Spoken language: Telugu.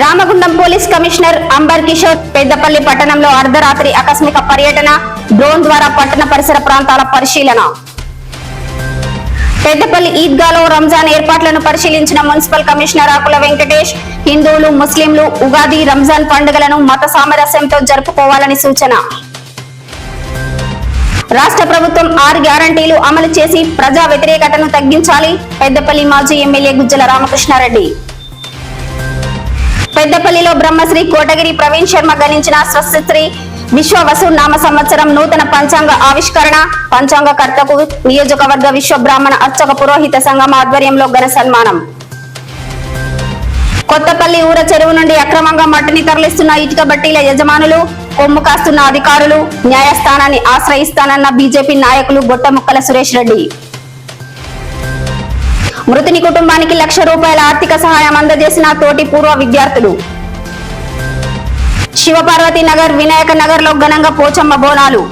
రామగుండం పోలీస్ కమిషనర్ అంబర్ కిషోర్ పెద్దపల్లి పట్టణంలో అర్ధరాత్రి ఆకస్మిక పర్యటన డ్రోన్ ద్వారా పట్టణ పరిసర ప్రాంతాల పరిశీలన. పెద్దపల్లి ఈద్గాలో రంజాన్ ఏర్పాట్లను పరిశీలించిన మున్సిపల్ కమిషనర్ ఆకుల వెంకటేష్ హిందువులు ముస్లింలు ఉగాది రంజాన్ పండుగలను మత సామరస్యంతో జరుపుకోవాలని సూచన. రాష్ట్ర ప్రభుత్వం ఆరు గ్యారంటీలు అమలు చేసి ప్రజా వ్యతిరేకతను తగ్గించాలి. పెద్దపల్లి మాజీ ఎమ్మెల్యే గుజ్జల రామకృష్ణారెడ్డి. పెద్దపల్లిలో బ్రహ్మశ్రీ కోటగిరి ప్రవీణ్ శర్మ గణించిన స్వస్త్రీ విశ్వ వసు నామ సంవత్సరం నూతన పంచాంగ ఆవిష్కరణ. పంచాంగకర్తకు నియోజకవర్గ విశ్వ బ్రాహ్మణ అర్చక పురోహిత సంఘం ఆధ్వర్యంలో ఘన సన్మానం. కొత్తపల్లి ఊర చెరువు నుండి అక్రమంగా మట్టిని తరలిస్తున్న ఇటుక బట్టీల యజమానులు కొమ్ము కాస్తున్న అధికారులు న్యాయస్థానాన్ని ఆశ్రయిస్తానన్న బీజేపీ నాయకులు బొట్టముక్కల సురేష్ రెడ్డి. మృతుని కుటుంబానికి లక్ష రూపాయల ఆర్థిక సహాయం అందజేసిన తోటి పూర్వ విద్యార్థులు. శివపార్వతి నగర్ వినాయక నగర్లో ఘనంగా పోచమ్మ బోనాలు.